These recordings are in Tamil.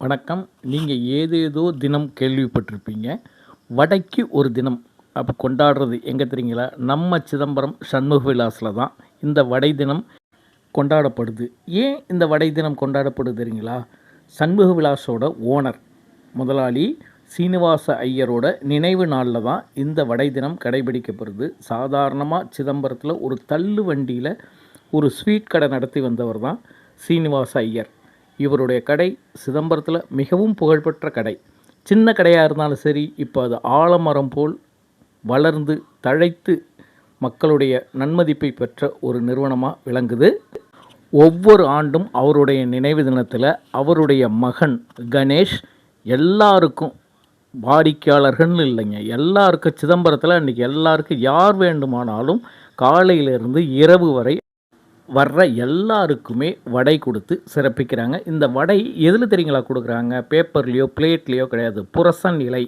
வணக்கம். நீங்கள் ஏதேதோ தினம் கேள்விப்பட்டிருப்பீங்க. வடைக்கு ஒரு தினம் அப்போ கொண்டாடுறது எங்கே தெரியுங்களா? நம்ம சிதம்பரம் சண்முக விலாஸில் தான் இந்த வடை தினம் கொண்டாடப்படுது. ஏன் இந்த வடை தினம் கொண்டாடப்படுது தெரியுங்களா? சண்முக விலாஸோட ஓனர் முதலாளி சீனிவாச ஐயரோட நினைவு நாளில் தான் இந்த வடை தினம் கடைபிடிக்கப்படுது. சாதாரணமாக சிதம்பரத்தில் ஒரு தள்ளு வண்டியில் ஒரு ஸ்வீட் கடை நடத்தி வந்தவர் தான் சீனிவாச ஐயர். இவருடைய கடை சிதம்பரத்தில் மிகவும் புகழ்பெற்ற கடை. சின்ன கடையாக இருந்தாலும் சரி இப்போ அது ஆலமரம் போல் வளர்ந்து தழைத்து மக்களுடைய நன்மதிப்பை பெற்ற ஒரு நிறுவனமாக விளங்குது. ஒவ்வொரு ஆண்டும் அவருடைய நினைவு தினத்தில் அவருடைய மகன் கணேஷ் எல்லாருக்கும் வாடிக்கையாளர்கள்னு இல்லைங்க. எல்லாருக்கும் சிதம்பரத்தில் அன்றைக்கி எல்லாருக்கும் யார் வேண்டுமானாலும் காலையிலிருந்து இரவு வரை வர்ற எல்லாருக்குமே வடை கொடுத்து சிறப்பிக்கிறாங்க. இந்த வடை எதில் தெரியுங்களா கொடுக்குறாங்க? பேப்பர்லேயோ பிளேட்லேயோ கிடையாது. புரசன் இலை.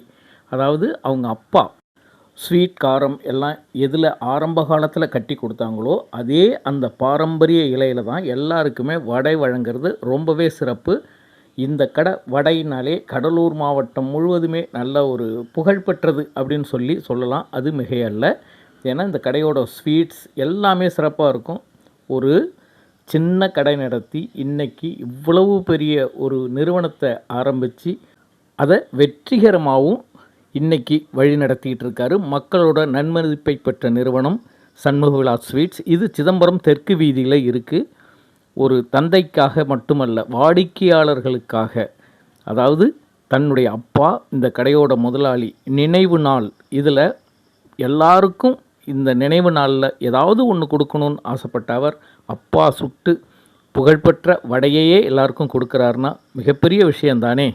அதாவது அவங்க அப்பா ஸ்வீட் காரம் எல்லாம் எதில் ஆரம்ப காலத்தில் கட்டி கொடுத்தாங்களோ அதே அந்த பாரம்பரிய இலையில் தான் எல்லாருக்குமே வடை வழங்குறது ரொம்பவே சிறப்பு. இந்த கடை வடையினாலே கடலூர் மாவட்டம் முழுவதுமே நல்ல ஒரு புகழ்பெற்றது அப்படின்னு சொல்லி சொல்லலாம். அது மிகையல்ல. ஏன்னா இந்த கடையோட ஸ்வீட்ஸ் எல்லாமே சிறப்பாக இருக்கும். ஒரு சின்ன கடை நடத்தி இன்றைக்கி இவ்வளவு பெரிய ஒரு நிறுவனத்தை ஆரம்பித்து அதை வெற்றிகரமாகவும் இன்றைக்கி வழி நடத்திக்கிட்டு இருக்காரு. மக்களோட நன்மதிப்பை பெற்ற நிறுவனம் சண்முகவிழா ஸ்வீட்ஸ். இது சிதம்பரம் தெற்கு வீதியில் இருக்குது ஒரு தந்தைக்காக மட்டுமல்ல வாடிக்கையாளர்களுக்காக. அதாவது தன்னுடைய அப்பா இந்த கடையோட முதலாளி நினைவு நாள். இதில் எல்லாருக்கும் இந்த நினைவு நாளில் ஏதாவது ஒன்று கொடுக்கணும்னு ஆசைப்பட்ட அவர் அப்பா சுட்டு புகழ்பெற்ற வடையையே எல்லாருக்கும் கொடுக்குறாருன்னா மிகப்பெரிய விஷயந்தானே